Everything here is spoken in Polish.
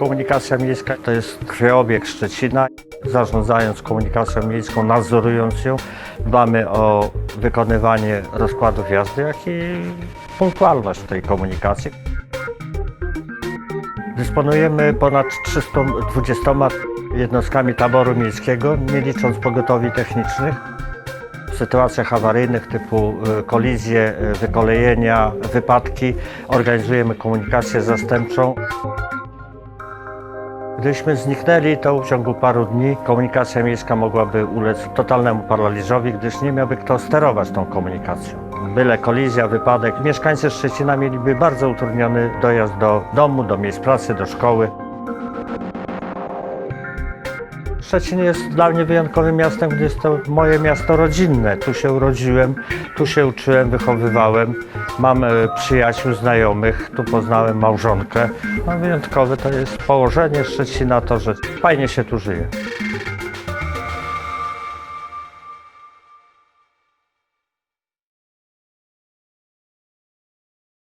Komunikacja miejska to jest krwiobieg Szczecina. Zarządzając komunikacją miejską, nadzorując ją, dbamy o wykonywanie rozkładów jazdy, jak i punktualność tej komunikacji. Dysponujemy ponad 320 jednostkami taboru miejskiego, nie licząc pogotowi technicznych. W sytuacjach awaryjnych typu y, kolizje, y, wykolejenia, wypadki organizujemy komunikację zastępczą. Gdybyśmy zniknęli, to w ciągu paru dni komunikacja miejska mogłaby ulec totalnemu paraliżowi, gdyż nie miałby kto sterować tą komunikacją. Byle kolizja, wypadek, mieszkańcy Szczecina mieliby bardzo utrudniony dojazd do domu, do miejsc pracy, do szkoły. Szczecin jest dla mnie wyjątkowym miastem, gdyż to moje miasto rodzinne. Tu się urodziłem, tu się uczyłem, wychowywałem. Mam e, przyjaciół, znajomych, tu poznałem małżonkę. No, wyjątkowe to jest położenie Szczecina, to, że fajnie się tu żyje.